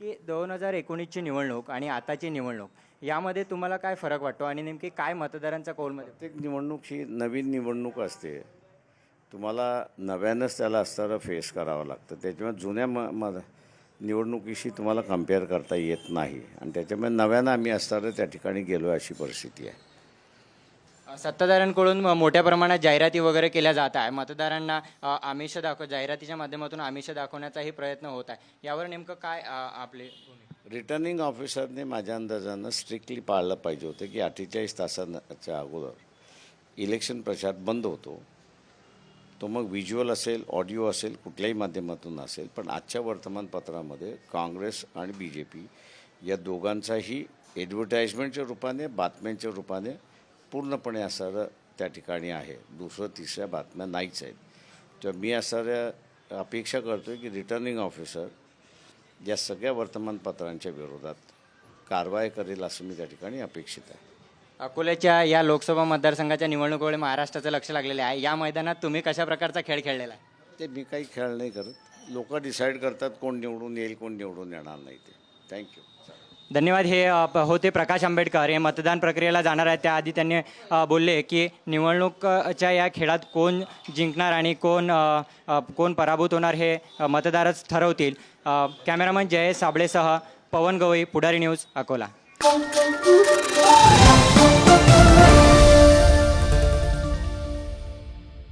की दोन हजार एकोणीसची निवडणूक आणि आताची निवडणूक यामध्ये तुम्हाला काय फरक वाटतो आणि नेमकी काय मतदारांच्या कौलमध्ये? प्रत्येक निवडणूक ही नवीन निवडणूक असते. तुम्हाला नव्यानंच त्याला असणारं फेस करावं लागतं. त्याच्यामुळे जुन्या म म निवडणुकीशी तुम्हाला कंपेअर करता येत नाही. आणि त्याच्यामुळे नव्यानं आम्ही असणारं त्या ठिकाणी गेलो अशी परिस्थिती आहे. सत्ताधाऱ्यांकडून मोठ्या प्रमाणात जाहिराती वगैरे केल्या जात आहे. मतदारांना आमिष दाखव जाहिरातीच्या माध्यमातून आमिष दाखवण्याचाही प्रयत्न होत आहे. यावर नेमकं काय आपले रिटर्निंग ऑफिसरने माझ्या अंदाजानं स्ट्रिक्टली पाळलं पाहिजे होतं की अठ्ठेचाळीस तासाच्या अगोदर इलेक्शन प्रचार बंद होतो. तो मग व्हिज्युअल असेल ऑडिओ असेल कुठल्याही माध्यमातून असेल पण आजच्या वर्तमानपत्रामध्ये काँग्रेस आणि बी जे पी या दोघांचाही ॲडव्हर्टाईजमेंटच्या रूपाने बातम्यांच्या रूपाने पूर्णपणे असणारं त्या ठिकाणी आहे. दुसरं तिसऱ्या बातम्या नाहीच आहेत. तर मी असणाऱ्या अपेक्षा करतो आहे की रिटर्निंग ऑफिसर या सगळ्या वर्तमानपत्रांच्या विरोधात कारवाई करेल असं मी त्या ठिकाणी अपेक्षित आहे. अकोल्याच्या या लोकसभा मतदारसंघाच्या निवडणुकीमुळे महाराष्ट्राचं लक्ष लागलेलं आहे. या मैदानात तुम्ही कशा प्रकारचा खेळ खेळलेला आहे? ते मी काही खेळ नाही करत. लोक डिसाईड करतात कोण निवडून येईल कोण निवडून येणार नाही ते. थँक्यू धन्यवाद. हे प- होते प्रकाश आंबेडकर. हे मतदान प्रक्रियेला जाणार आहेत. त्याआधी त्यांनी बोलले की निवडणूकच्या या खेळात कोण जिंकणार आणि कोण कोण पराभूत होणार हे मतदारच ठरवतील. कॅमेरामन जयेश साबळेसह पवन गवई पुढारी न्यूज अकोला.